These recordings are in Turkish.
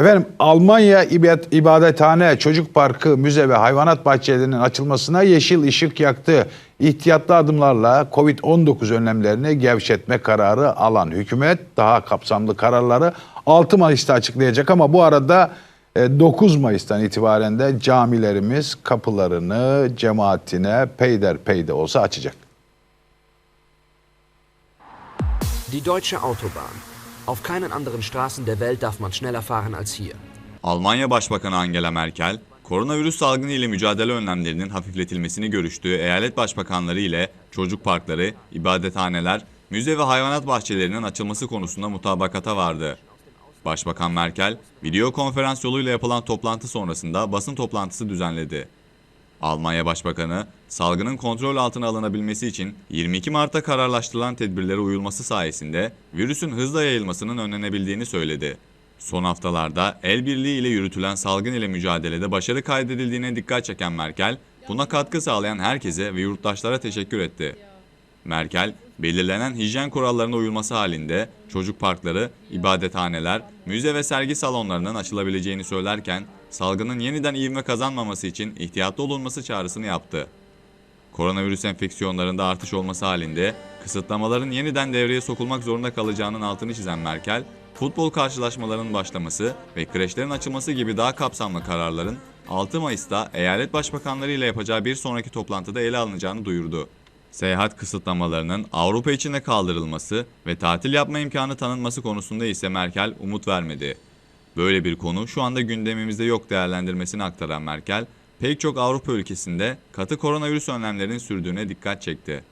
Efendim Almanya İbad- İbadethane, Çocuk Parkı, Müze ve Hayvanat Bahçelerinin açılmasına yeşil ışık yaktı. İhtiyatlı adımlarla Covid-19 önlemlerini gevşetme kararı alan hükümet daha kapsamlı kararları 6 Mayıs'ta açıklayacak ama bu arada e, 9 Mayıs'tan itibaren de camilerimiz kapılarını cemaatine peyderpey de olsa açacak. Die deutsche Autobahn. Auf keinen anderen Straßen der Welt darf man schneller fahren als hier. Almanya Başbakanı Angela Merkel, koronavirüs salgını ile mücadele önlemlerinin hafifletilmesini görüştüğü eyalet başbakanları ile çocuk parkları, ibadethaneler, müze ve hayvanat bahçelerinin açılması konusunda mutabakata vardı. Başbakan Merkel, video konferans yoluyla yapılan toplantı sonrasında basın toplantısı düzenledi. Almanya Başbakanı, salgının kontrol altına alınabilmesi için 22 Mart'ta kararlaştırılan tedbirlere uyulması sayesinde virüsün hızla yayılmasının önlenebildiğini söyledi. Son haftalarda el birliği ile yürütülen salgın ile mücadelede başarı kaydedildiğine dikkat çeken Merkel, buna katkı sağlayan herkese ve yurttaşlara teşekkür etti. Merkel, belirlenen hijyen kurallarına uyulması halinde çocuk parkları, ibadethaneler, müze ve sergi salonlarının açılabileceğini söylerken, salgının yeniden ivme kazanmaması için ihtiyatlı olunması çağrısını yaptı. Koronavirüs enfeksiyonlarında artış olması halinde kısıtlamaların yeniden devreye sokulmak zorunda kalacağının altını çizen Merkel, futbol karşılaşmalarının başlaması ve kreşlerin açılması gibi daha kapsamlı kararların 6 Mayıs'ta eyalet başbakanları ile yapacağı bir sonraki toplantıda ele alınacağını duyurdu. Seyahat kısıtlamalarının Avrupa içinde kaldırılması ve tatil yapma imkanı tanınması konusunda ise Merkel umut vermedi. Böyle bir konu şu anda gündemimizde yok değerlendirmesini aktaran Merkel, pek çok Avrupa ülkesinde katı koronavirüs önlemlerinin sürdüğüne dikkat çekti.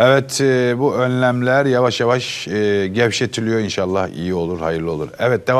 Evet e, bu önlemler yavaş yavaş e, gevşetiliyor inşallah iyi olur hayırlı olur. Evet devam.